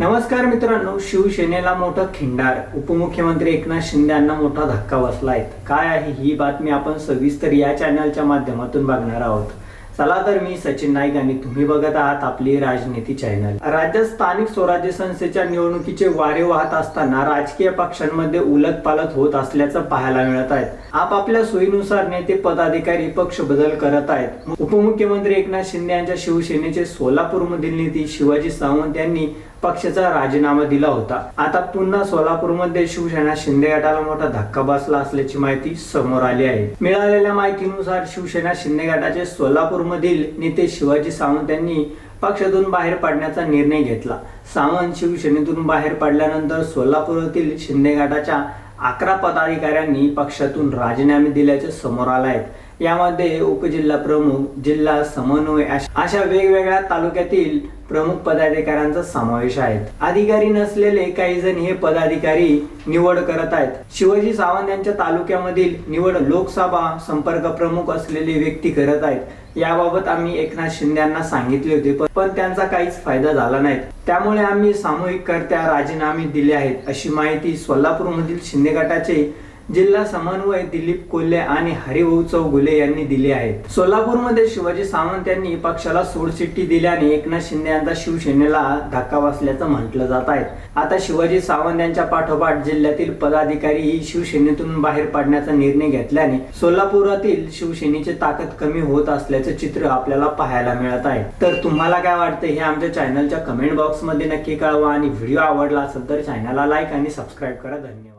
नमस्कार मित्रांनो शिवसेनेला मोठं खिंडार. उपमुख्यमंत्री एकनाथ शिंदे यांना मोठा धक्का बसला आहे काय आहे ही बातमी आपण सविस्तर या चॅनलच्या माध्यमातून बघणार आहोत. चला तर मी सचिन नाईक आणि तुम्ही बघत आहात आपली राजनीती चॅनल राज्यात स्थानिक स्वराज्य संस्थेच्या निवडणुकीचे वारे वाहत असताना राजकीय पक्षांमध्ये उलटपालट होत असल्याचं पाहायला मिळत आहे. आपापल्या सोयीनुसार नेते पदाधिकारी पक्ष बदल करत आहेत. उपमुख्यमंत्री एकनाथ शिंदे यांच्या शिवसेनेचे सोलापूरमधील नेते शिवाजी सावंत यांनी पक्षाचा राजीनामा दिला होता. आता पुन्हा सोलापूरमध्ये शिवसेना शिंदे गटाला मोठा धक्का बसला असल्याची माहिती समोर आली आहे. मिळालेल्या माहितीनुसार शिवसेना शिंदे गटाचे सोलापूरमधील नेते शिवाजी सावंत यांनी पक्षातून बाहेर पडण्याचा निर्णय घेतला. सावंत शिवसेनेतून बाहेर पडल्यानंतर सोलापूरातील शिंदे गटाच्या अकरा पदाधिकाऱ्यांनी पक्षातून राजीनामे दिल्याचे समोर आले आहेत. यामध्ये उपजिल्हा प्रमुख जिल्हा समन्वय अशा वेगवेगळ्या तालुक्यातील प्रमुख पदाधिकाऱ्यांचा समावेश आहे. अधिकारी नसलेले काही जण हे पदाधिकारी निवड करत आहेत. शिवाजी सावंत यांच्या तालुक्यामधील निवड लोकसभा संपर्क प्रमुख असलेली व्यक्ती करत आहेत. याबाबत आम्ही एकनाथ शिंदे यांना सांगितले होते पण- त्यांचा काहीच फायदा झाला नाही. त्यामुळे आम्ही सामूहिक करत्या राजीनामे दिले आहेत अशी माहिती सोलापूरमधील शिंदे गटाचे जिल्हा समन्वय दिलीप कोल्हे आणि हरिभाऊ चौगुले यांनी दिले आहेत. सोलापूरमध्ये शिवाजी सावंत यांनी पक्षाला सोडचिठ्ठी दिल्याने एकनाथ शिंदे यांचा शिवसेनेला धक्का बसल्याचं म्हटलं जात आहे. आता शिवाजी सावंत यांच्या पाठोपाठ जिल्ह्यातील पदाधिकारीही शिवसेनेतून बाहेर पडण्याचा निर्णय घेतल्याने सोलापुरातील शिवसेनेची ताकद कमी होत असल्याचं चित्र आपल्याला पाहायला मिळत आहे. तर तुम्हाला काय वाटतं हे आमच्या चॅनलच्या कमेंट बॉक्समध्ये नक्की कळवा आणि व्हिडिओ आवडला असेल तर चॅनलला लाईक आणि सबस्क्राईब करा. धन्यवाद.